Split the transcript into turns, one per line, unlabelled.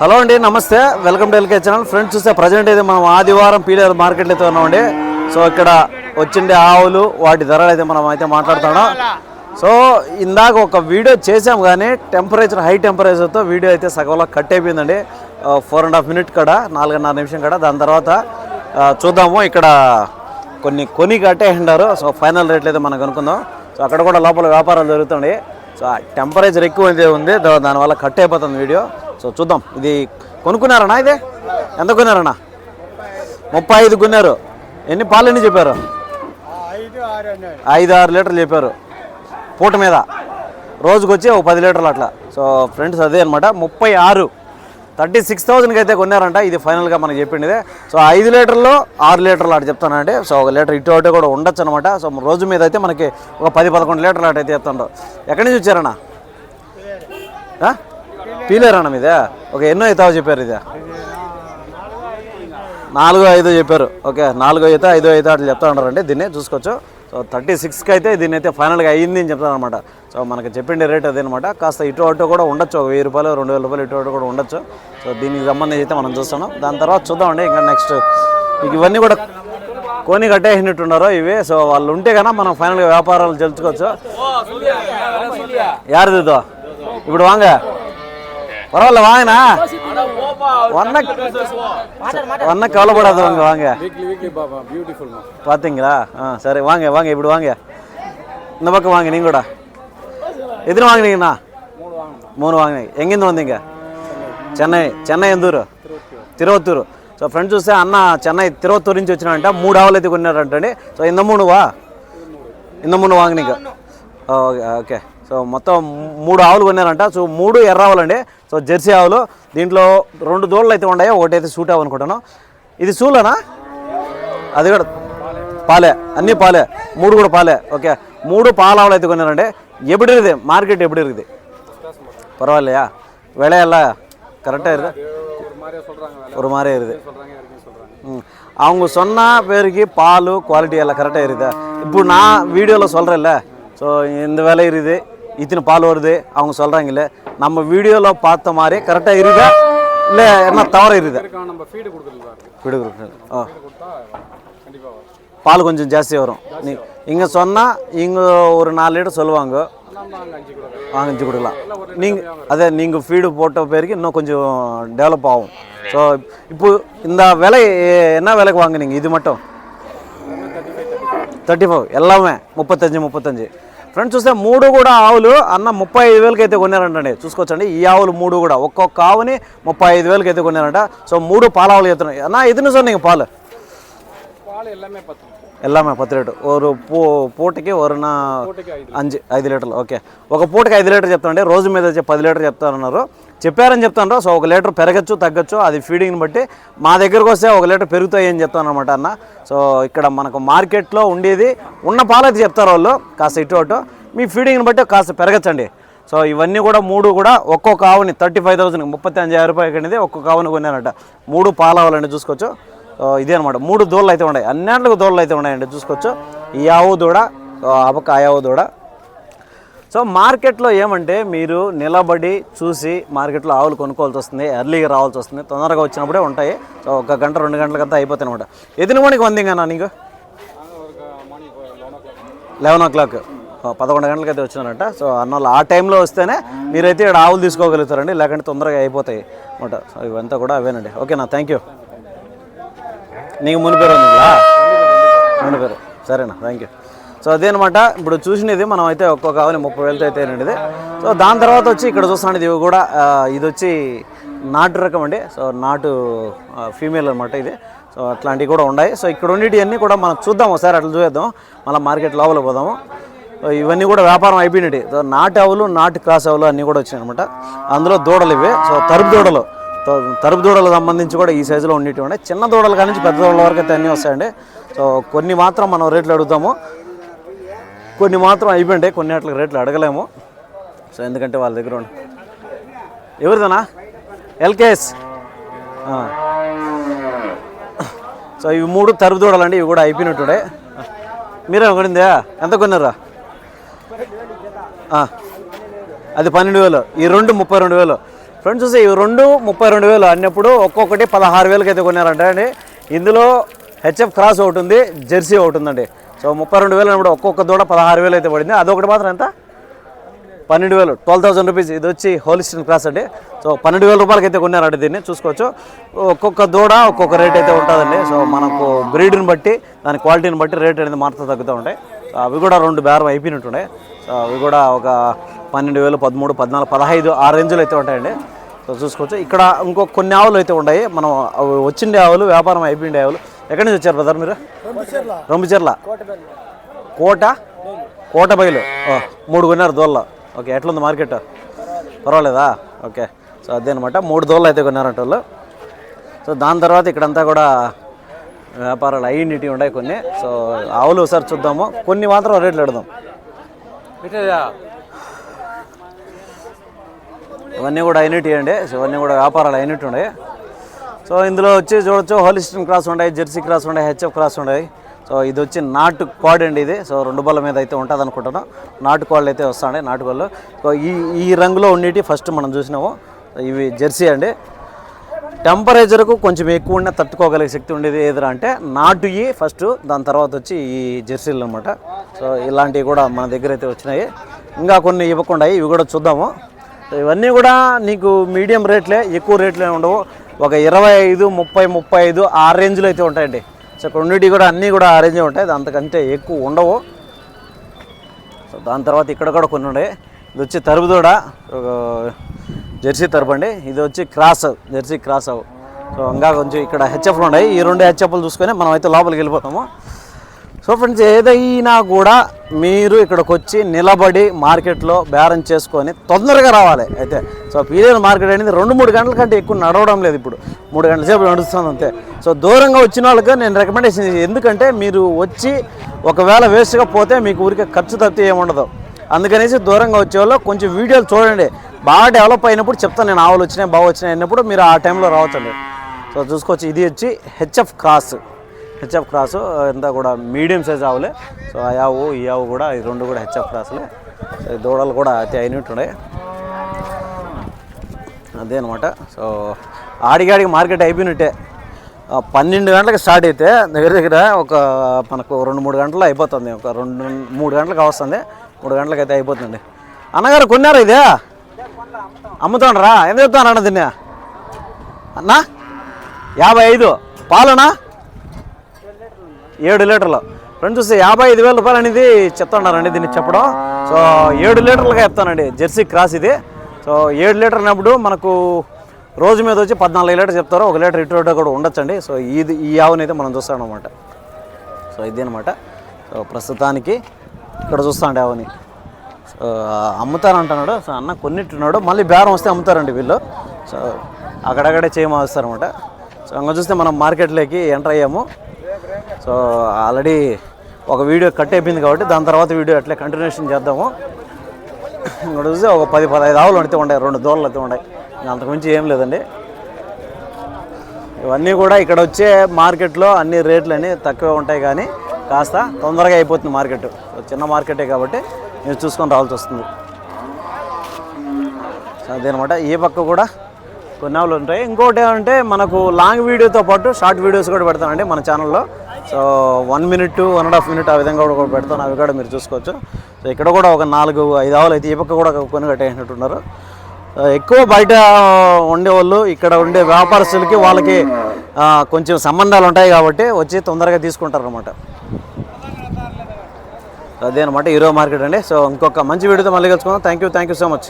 Hello అండి నమస్తే. Welcome to LK channel. Friends చూస్తే ప్రజెంట్ అయితే మనం ఆదివారం పీలేరు మార్కెట్లో అయితే ఉన్నామండి. సో ఇక్కడ వచ్చిండే ఆవులు వాటి ధరలు అయితే మనం అయితే మాట్లాడుతున్నాం సో ఇందాక ఒక వీడియో చేసాం కానీ టెంపరేచర్ హై టెంపరేచర్తో వీడియో అయితే సగంలో కట్ అయిపోయిందండి. ఫోర్ అండ్ హాఫ్ మినిట్ కాడ నాలుగున్నర నిమిషం కాడ. దాని తర్వాత చూద్దాము. ఇక్కడ కొన్ని కొని కట్టేసిండారు సో ఫైనల్ రేట్లు అయితే మనం కనుక్కుందాం. సో అక్కడ కూడా లోపల వ్యాపారాలు జరుగుతుండే సో ఆ టెంపరేచర్ ఎక్కువ అయితే ఉంది దానివల్ల కట్ అయిపోతుంది వీడియో. సో చూద్దాం. ఇది కొనుక్కున్నారన్నా ఇదే? ఎంత కొన్నారన్నా? ముప్పై ఐదు కొన్నారు. ఎన్ని పాలు ఎన్ని చెప్పారు?
ఐదు ఆరు
ఐదు ఆరు లీటర్లు చెప్పారు. పూట మీద. రోజుకొచ్చి ఒక పది లీటర్లు అట్లా. సో ఫ్రెండ్స్ అదే అనమాట ముప్పై ఆరు. థర్టీ సిక్స్ థౌజండ్కి అయితే కొన్నారంట. ఇది ఫైనల్గా మనకు చెప్పిండేదే సో ఐదు లీటర్లు ఆరు లీటర్లు అటు చెప్తానండి సో ఒక లీటర్ ఇటు అటు కూడా ఉండొచ్చు అనమాట సో రోజు మీద అయితే మనకి ఒక పది పదకొండు లీటర్లు అటు అయితే చెప్తాడు ఎక్కడి నుంచి వచ్చారన్నా? ఆ? పీలేరన్నా మీదే ఒక ఎన్నో అవుతావో చెప్పారు ఇదే. నాలుగో ఐదో చెప్పారు. ఓకే నాలుగో అయితే ఐదో అయితే అట్లా చెప్తా ఉంటారండి దీన్ని చూసుకోవచ్చు. సో థర్టీ సిక్స్కి అయితే దీన్ని అయితే ఫైనల్గా అయ్యింది అని చెప్తాను అనమాట. సో మనకి చెప్పిండే రేట్ అదేనమాట కాస్త ఇటు అటు కూడా ఉండొచ్చు ఒక వెయ్యి రూపాయలు రెండు వేల రూపాయలు ఇటు అటు కూడా ఉండొచ్చు. సో దీనికి సంబంధించి అయితే మనం చూస్తున్నాం. దాని తర్వాత చూద్దామండి ఇంకా నెక్స్ట్ ఇవన్నీ కూడా కొని కట్టేసినట్టున్నారు ఇవి. సో వాళ్ళు ఉంటే కన్నా మనం ఫైనల్గా వ్యాపారాలు తెలుసుకోవచ్చు. యారిదో ఇప్పుడు వాంగ. பரவாயில்ல வாங்கண்ணா. ஒன்னும் கவலைப்படாத வாங்க வாங்க. பார்த்தீங்களா ஆ சரி வாங்க வாங்க இப்படி வாங்க. இந்த பக்கம் வாங்க நீங்க கூட எதுன்னு வாங்கினீங்கண்ணா? மூணு வாங்கினீங்க. எங்கேருந்து வந்தீங்க? சென்னை சென்னை எந்தூர்? திருவத்தூர். ஸோ ஃப்ரெண்ட்ஸ் చూస్తే அண்ணா சென்னை திருவத்தூர் నుంచి వచ్చినాడంట మూడు ఆవులు అయితే కొన్నారంటండి సో ఇంత మూడు వా ఇంత మూడు వాంగనీక ஓகே ఓకే సో మొత్తం మూడు ఆవులు కొన్నారంట సో మూడు ఎర్ర ఆవులండి సో జెర్సీ ఆవులు దీంట్లో రెండు దూడలు అయితే ఉన్నాయి ఒకటైతే సూట్ ఆవు అనుకుంటాను ఇది సూలనా అది కూడా పాలే అన్నీ పాలే మూడు కూడా పాలే ఓకే మూడు పాల ఆవులు అయితే కొన్నారండి ఎప్పుడు இருக்குது మార్కెట్ ఎప్పుడు இருக்குது பரவாயில்லையா விலையெல்லாம் கரெக்டாக இருக்குது
ஒரு மாதிரியா சொல்றாங்க வேலை
ஒரு மாதிரி இருக்குது
சொல்றாங்க யாருக்கும் சொல்றாங்க
ம். அவங்க சொன்ன பேருக்கு பால் குவாலிட்டி எல்லாம் கரெக்டாக இருக்குதா இப்போ நான் வீடியோவில் சொல்கிறேன்ல ஸோ இந்த விலை இருக்குது இத்தனை பால் வருது அவங்க சொல்கிறாங்கல்ல நம்ம வீடியோவில் பார்த்த மாதிரி கரெக்டாக இருக்கா இல்லை என்ன தவற இருக்குதா?
ஃபீடு கொடுக்குறது
ஆ. பால் கொஞ்சம் ஜாஸ்தி வரும். நீ இங்கே சொன்னால் இங்கே ஒரு நாலு லிட்டர் சொல்லுவாங்க.
அஞ்சு
கொடுக்கலாம். நீங்கள் அதே நீங்கள் ஃபீடு போட்ட பேருக்கு இன்னும் கொஞ்சம் டெவலப் ஆகும். ஸோ இப்போ இந்த விலை என்ன விலைக்கு வாங்குனீங்க? இது மட்டும்? தேர்ட்டி ஃபைவ் எல்லாமே முப்பத்தஞ்சு முப்பத்தஞ்சு. ఫ్రెండ్స్ చూస్తే మూడు కూడా ఆవులు అన్న ముప్పై ఐదు వేలకి అయితే కొన్నారంటండి. చూసుకోవచ్చండి ఈ ఆవులు మూడు కూడా. ఒక్కొక్క ఆవుని ముప్పై ఐదు వేలకి అయితే కొన్నారంట. సో మూడు పాల ఆవులు చెప్తున్నాయి అన్న ఎదురు సార్ నీకు పాలు.
పాలు ఎల్లమే పత్రం.
எல்லாமே பத்து லிட்டர். ஒரு పూ పూటకి
వరుణ
అంజు ఐదు లీటర్లు ఓకే ఒక పూటకి ఐదు లీటర్ చెప్తామండి రోజు మీద పది లీటర్ చెప్తానన్నారు చెప్పారని చెప్తాను సో ఒక లీటర్ పెరగచ్చు తగ్గచ్చు అది ఫీడింగ్ని బట్టి మా దగ్గరకు వస్తే ఒక లీటర్ పెరుగుతాయి అని చెప్తాను అనమాట అన్న సో ఇక్కడ మనకు మార్కెట్లో ఉండేది ఉన్న పాలైతే చెప్తారు వాళ్ళు కాస్త ఇటు అటు మీ ఫీడింగ్ని బట్టి కాస్త పెరగచ్చండి సో ఇవన్నీ కూడా మూడు కూడా ఒక్కొక్క ఆవుని థర్టీ ఫైవ్ థౌసండ్ ముప్పై అంజాయిరం రూపాయలు అనేది ఒక్కొక్క ఆవుని కొన్నారట మూడు పాలు అవ్వాలని చూసుకోవచ్చు ఇదే అనమాట మూడు దూళ్ళు అయితే ఉన్నాయి. అన్నింటికి దూళ్ళు అయితే ఉన్నాయండి చూసుకోవచ్చు. ఈ ఆవు దూడ అబక ఆయావు దూడ. సో మార్కెట్లో ఏమంటే మీరు నిలబడి చూసి మార్కెట్లో ఆవులు కొనుక్కోవాల్సి వస్తుంది ఎర్లీగా రావాల్సి వస్తుంది తొందరగా వచ్చినప్పుడే ఉంటాయి. సో ఒక గంట రెండు గంటలకంతా అయిపోతాయి అనమాట ఎదిన మణికి నా నీకు? Eleven o'clock. పదకొండు గంటలకు అయితే వచ్చినారంట సో అన్నోళ్ళు ఆ టైంలో వస్తేనే మీరైతే ఇక్కడ ఆవులు తీసుకోగలుగుతారండి లేకుంటే తొందరగా అయిపోతాయి అనమాట సో ఇవంతా కూడా అవేనండి. ఓకేనా? Thank you. నీకు ముని పేరు ఉందా? ముని పేరు. సరేనా థ్యాంక్ యూ సో అదేనమాట ఇప్పుడు చూసినది మనం అయితే ఒక్కొక్క కావాలి ముప్పై వేలతో అయితే అనేది సో దాని తర్వాత వచ్చి ఇక్కడ చూస్తాను ఇది కూడా ఇది వచ్చి నాటు రకం అండి. సో నాటు ఫీమేల్ అనమాట ఇది. సో అట్లాంటివి కూడా ఉన్నాయి. సో ఇక్కడ ఉండేటివన్నీ కూడా మనం చూద్దాం ఒకసారి అట్లా చూద్దాం మళ్ళీ మార్కెట్ లోపల పోదాము. ఇవన్నీ కూడా వ్యాపారం అయిపోయినట్టు. సో నాటు అవులు నాటు క్రాస్ అవులు అన్నీ కూడా వచ్చినాయి అనమాట అందులో దూడలు ఇవి. సో తరుపు దూడలు. తరుపు దూడలకు సంబంధించి కూడా ఈ సైజులో ఉండేవి చిన్న దూడల కాడి నుంచి పెద్ద దూడల వరకు అయితే అన్నీ వస్తాయండి. సో కొన్ని మాత్రం మనం రేట్లు అడుగుతాము. కొన్ని మాత్రం అయిపోయింటాయి కొన్ని వాటికి రేట్లు అడగలేము. సో ఎందుకంటే వాళ్ళ దగ్గర ఉండి ఎవరిదనా ఎల్కేఎస్. సో ఇవి మూడు తరుపు దూడలండి ఇవి కూడా అయిపోయినట్టుడే మీరే కొనిందా? ఎంత కొన్నారా? అది పన్నెండు వేలు. ఈ రెండు ముప్పై రెండు వేలు. ఫ్రెండ్స్ చూసి ఇవి రెండు ముప్పై రెండు వేలు అన్నప్పుడు ఒక్కొక్కటి పదహారు వేలకి అయితే కొన్నారంట అండి. ఇందులో హెచ్ఎఫ్ క్రాస్ ఒకటి ఉంది జెర్సీ ఒకటి ఉందండి. సో ముప్పై రెండు వేలు అన్నప్పుడు ఒక్కొక్క దూడ పదహారు వేలు అయితే పడింది. అదొకటి మాత్రం ఎంత? పన్నెండు వేలు. Twelve thousand rupees. ఇది వచ్చి హోలిస్టిన్ క్రాస్ అండి. సో పన్నెండు వేల రూపాయలకి అయితే కొన్నారండి దీన్ని. చూసుకోవచ్చు. ఒక్కొక్క దూడ ఒక్కొక్క రేట్ అయితే ఉంటుందండి. సో మనకు బ్రీడ్ని బట్టి దాని క్వాలిటీని బట్టి రేట్ అనేది మారుతూ తగ్గుతూ ఉంటాయి. సో అవి కూడా రెండు బేరం అయిపోయినట్టున్నాయి. సో అవి కూడా ఒక పన్నెండు వేలు పదమూడు పద్నాలుగు పదహైదు ఆ రేంజ్లో అయితే ఉంటాయండి. చూసుకోవచ్చు. ఇక్కడ ఇంకో కొన్ని ఆవులు అయితే ఉన్నాయి. మనం వచ్చిండే ఆవులు వ్యాపారం అయిపోయిండే ఆవులు. ఎక్కడి నుంచి వచ్చారు బ్రదర్ మీరు? రొంబిచెర్ల కోట? కోట బయలు మూడు కొన్నారు దోళ్ళ. ఓకే ఎట్లుంది మార్కెట్? పర్వాలేదా? ఓకే సో అదే అనమాట మూడు దోళ్ళు అయితే కొన్నారంట వాళ్ళు. సో దాని తర్వాత ఇక్కడంతా కూడా వ్యాపారాలు అయ్యింటి ఉన్నాయి కొన్ని. సో ఆవులు ఒకసారి చూద్దాము. కొన్ని మాత్రం రేట్లు పెడదాం. ఇవన్నీ కూడా అయినట్టు అండి. సో ఇవన్నీ కూడా వ్యాపారాలు అయినట్టు ఉన్నాయి సో ఇందులో వచ్చి చూడొచ్చు హోలిస్టన్ క్రాస్ ఉన్నాయి జెర్సీ క్రాస్ ఉన్నాయి హెచ్ఎఫ్ క్రాస్ ఉన్నాయి సో ఇది వచ్చి నాటు కోడ్ అండి ఇది. సో రెండు బల్ల మీద అయితే ఉంటుంది అనుకుంటున్నాం నాటు కోళ్ళు అయితే వస్తాయి నాటు కోళ్ళు సో ఈ ఈ రంగులో ఉండేటి ఫస్ట్ మనం చూసినాము. ఇవి జెర్సీ అండి. టెంపరేచర్కు కొంచెం ఎక్కువ ఉన్న తట్టుకోగలిగే శక్తి ఉండేది ఏదిరా అంటే నాటుయి ఫస్ట్ దాని తర్వాత వచ్చి ఈ జెర్సీలు అనమాట సో ఇలాంటివి కూడా మన దగ్గర అయితే వచ్చినాయి. ఇంకా కొన్ని ఇవ్వకుండా ఇవి కూడా చూద్దాము. ఇవన్నీ కూడా నీకు మీడియం రేట్లే ఎక్కువ రేట్లే ఉండవు. ఒక ఇరవై ఐదు ముప్పై ముప్పై ఐదు ఆ రేంజ్లో అయితే ఉంటాయండి. సో కొన్నిటి కూడా అన్నీ కూడా ఆ రేంజే ఉంటాయి. అంతకంటే ఎక్కువ ఉండవు. సో దాని తర్వాత ఇక్కడ కూడా కొన్ని ఉన్నాయి. ఇది వచ్చి తరుపుదోడ ఒక జెర్సీ తరుపు అండి. ఇది వచ్చి క్రాస్ జెర్సీ క్రాస్ అవు. సో ఇంకా కొంచెం ఇక్కడ హెచ్ఎఫ్లు ఉన్నాయి. ఈ రెండు హెచ్ఎఫ్లు చూసుకొని మనం అయితే లోపలికి వెళ్ళిపోతాము. సో ఫ్రెండ్స్ ఏదైనా కూడా మీరు ఇక్కడికి వచ్చి నిలబడి మార్కెట్లో బేరం చేసుకొని తొందరగా రావాలి. అయితే సో పీరియడ్ మార్కెట్ అనేది రెండు మూడు గంటల కంటే ఎక్కువ నడవడం లేదు ఇప్పుడు. మూడు గంటల సేపు నడుస్తుంది అంతే. సో దూరంగా వచ్చిన వాళ్ళకి నేను రికమెండేషన్ ఎందుకంటే మీరు వచ్చి ఒకవేళ వేస్ట్గా పోతే మీకు ఊరికే ఖర్చు తప్పితే ఏముండదు. అందుకనేసి దూరంగా వచ్చేవాళ్ళు కొంచెం వీడియోలు చూడండి. బాగా డెవలప్ అయినప్పుడు చెప్తాను నేను ఆవులు వచ్చినాయి బాగా వచ్చినాయి అన్నప్పుడు మీరు ఆ టైంలో రావచ్చండి. సో చూసుకోవచ్చు ఇది వచ్చి హెచ్ఎఫ్ క్రాస్ హెచ్ఎఫ్ క్రాస్ అంతా కూడా మీడియం సైజ్ ఆవులే. సో ఆ ఆవు ఈ ఆవు కూడా ఈ రెండు కూడా హెచ్ఎఫ్ క్రాసులే. సో ఈ దూడలు కూడా అతి అయినట్టున్నాయి అదే అనమాట సో ఆడిగాడికి మార్కెట్ అయిపోయినట్టే. పన్నెండు గంటలకు స్టార్ట్ అయితే దగ్గర దగ్గర ఒక మనకు రెండు మూడు గంటలు అయిపోతుంది. ఒక రెండు మూడు గంటలకు వస్తుంది మూడు గంటలకు అయితే అయిపోతుంది. అన్నగారు కొన్నారా ఇదే? అమ్ముతాండ్రా? ఎంత చెప్తాను అన్న దీన్ని? అన్నా? యాభై ఐదు. పాలనా? ఏడు లీటర్లు. ఫ్రెండ్స్ చూస్తే యాభై ఐదు వేల రూపాయలు అనేది చెప్తున్నారండి దీన్ని చెప్పడం. సో ఏడు లీటర్లుగా చెప్తానండి జెర్సీ క్రాస్ ఇది. సో ఏడు లీటర్ అన్నప్పుడు మనకు రోజు మీద వచ్చి పద్నాలుగు లీటర్ చెప్తారు. ఒక లీటర్ ఇటు ఇటు కూడా ఉండొచ్చండి. సో ఇది ఈ ఆవుని అయితే మనం చూస్తాం అనమాట సో ఇది అనమాట సో ప్రస్తుతానికి ఇక్కడ చూస్తాండి ఆవుని. సో అమ్ముతారంటున్నాడు సో అన్న కొన్నిట్టున్నాడు మళ్ళీ బేరం వస్తే అమ్ముతారండి వీళ్ళు. సో అక్కడక్కడే చేయమోస్తారనమాట సో అంగ చూస్తే మనం మార్కెట్లోకి ఎంటర్ అయ్యాము. సో ఆల్రెడీ ఒక వీడియో కట్ అయిపోయింది కాబట్టి దాని తర్వాత వీడియో అట్లే కంటిన్యూషన్ చేద్దాము. ఇక్కడ చూస్తే ఒక పది పదహైదు ఆవులు అయితే ఉన్నాయి రెండు దూడలు అయితే ఉన్నాయి ఇంకా అంతకుమించి ఏం లేదండి. ఇవన్నీ కూడా ఇక్కడ వచ్చే మార్కెట్లో అన్ని రేట్లు అన్నీ తక్కువే ఉంటాయి కానీ కాస్త తొందరగా అయిపోతుంది మార్కెట్. సో చిన్న మార్కెటే కాబట్టి మీరు చూసుకొని రావాల్సి వస్తుంది. సో అదేనమాట. ఈ పక్క కూడా కొన్ని ఆవులు ఉంటాయి. ఇంకోటి ఏమంటే మనకు లాంగ్ వీడియోతో పాటు షార్ట్ వీడియోస్ కూడా పెడతానండి మన ఛానల్లో so one minute one and half minute ఆ విధంగా కూడా పెడతాను. అవి కూడా మీరు చూసుకోవచ్చు. సో ఇక్కడ కూడా ఒక నాలుగు ఐదు ఆవులు అయితే ఈ పక్క కూడా కొని కట్టేసినట్టున్నారు. ఎక్కువ బయట ఉండేవాళ్ళు ఇక్కడ ఉండే వ్యాపారస్తులకి వాళ్ళకి కొంచెం సంబంధాలు ఉంటాయి కాబట్టి వచ్చి తొందరగా తీసుకుంటారు అనమాట అదే అనమాట హీరో మార్కెట్ అండి. సో ఇంకొక మంచి వీడియోతో మళ్ళీ కలుసుకుందాం. Thank you thank you so much